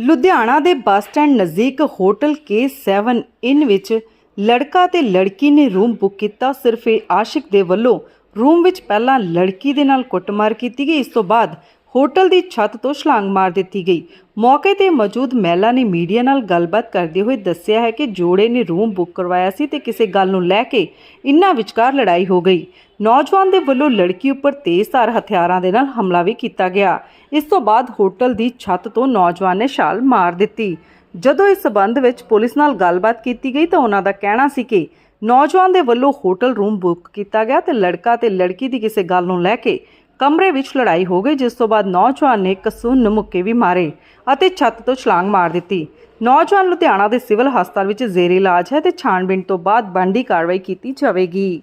ਲੁਧਿਆਣਾ ਦੇ bus stand ਨਜ਼ਦੀਕ hotel K7 ਇਨ ਵਿੱਚ ਲੜਕਾ ਤੇ ਲੜਕੀ ਨੇ ਰੂਮ ਬੁੱਕ ਕੀਤਾ। ਸਿਰਫ ਇਹ ਆਸ਼ਿਕ ਦੇ ਵੱਲੋਂ ਰੂਮ ਵਿੱਚ ਪਹਿਲਾਂ ਲੜਕੀ ਦੇ ਨਾਲ ਕੁੱਟਮਾਰ ਕੀਤੀ ਗਈ। ਇਸ ਤੋਂ ਬਾਅਦ ਹੋਟਲ ਦੀ ਛੱਤ ਤੋਂ ਛਲਾਂਗ ਮਾਰ ਦਿੱਤੀ ਗਈ। ਮੌਕੇ ਤੇ ਮੌਜੂਦ ਮਹਿਲਾ ਨੇ ਮੀਡੀਆ ਨਾਲ ਗੱਲਬਾਤ ਕਰਦੇ ਹੋਏ ਦੱਸਿਆ ਹੈ ਕਿ ਜੋੜੇ ਨੇ ਰੂਮ ਬੁੱਕ ਕਰਵਾਇਆ ਸੀ ਤੇ ਕਿਸੇ ਗੱਲ ਨੂੰ ਲੈ ਕੇ ਇਨ੍ਹਾਂ ਵਿਚਕਾਰ ਲੜਾਈ ਹੋ ਗਈ। ਨੌਜਵਾਨ ਦੇ ਵੱਲੋਂ ਲੜਕੀ ਉੱਪਰ ਤੇਜ਼ਧਾਰ ਹਥਿਆਰਾਂ ਦੇ ਨਾਲ ਹਮਲਾ ਵੀ ਕੀਤਾ ਗਿਆ। ਇਸ ਤੋਂ ਬਾਅਦ ਹੋਟਲ ਦੀ ਛੱਤ ਤੋਂ ਨੌਜਵਾਨ ਨੇ ਛਾਲ ਮਾਰ ਦਿੱਤੀ। ਜਦੋਂ ਇਸ ਸਬੰਧ ਵਿੱਚ ਪੁਲਿਸ ਨਾਲ ਗੱਲਬਾਤ ਕੀਤੀ ਗਈ ਤਾਂ ਉਹਨਾਂ ਦਾ ਕਹਿਣਾ ਸੀ ਕਿ ਨੌਜਵਾਨ ਦੇ ਵੱਲੋਂ ਹੋਟਲ ਰੂਮ ਬੁੱਕ ਕੀਤਾ ਗਿਆ ਤੇ ਲੜਕਾ ਤੇ ਲੜਕੀ ਦੀ ਕਿਸੇ ਗੱਲ ਨੂੰ ਲੈ ਕੇ ਕਮਰੇ ਵਿੱਚ ਲੜਾਈ ਹੋ ਗਈ, ਜਿਸ ਤੋਂ ਬਾਅਦ ਨੌਜਵਾਨ ਨੇ ਕਸੂਨ ਮੁੱਕੇ ਵੀ ਮਾਰੇ ਅਤੇ ਛੱਤ ਤੋਂ ਛਲਾਂਗ ਮਾਰ ਦਿੱਤੀ। ਨੌਜਵਾਨ ਲੁਧਿਆਣਾ ਦੇ ਸਿਵਲ ਹਸਪਤਾਲ ਵਿੱਚ ਜ਼ੇਰੇ ਇਲਾਜ ਹੈ ਤੇ ਛਾਣਬੀਣ ਤੋਂ ਬਾਅਦ ਬਣਦੀ ਕਾਰਵਾਈ ਕੀਤੀ ਜਾਵੇਗੀ।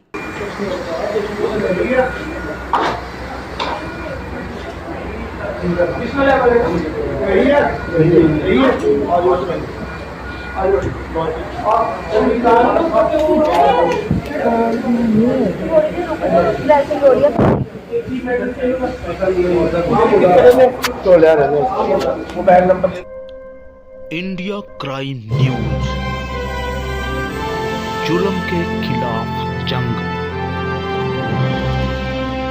इंडिया क्राइम न्यूज़ जुलम के खिलाफ।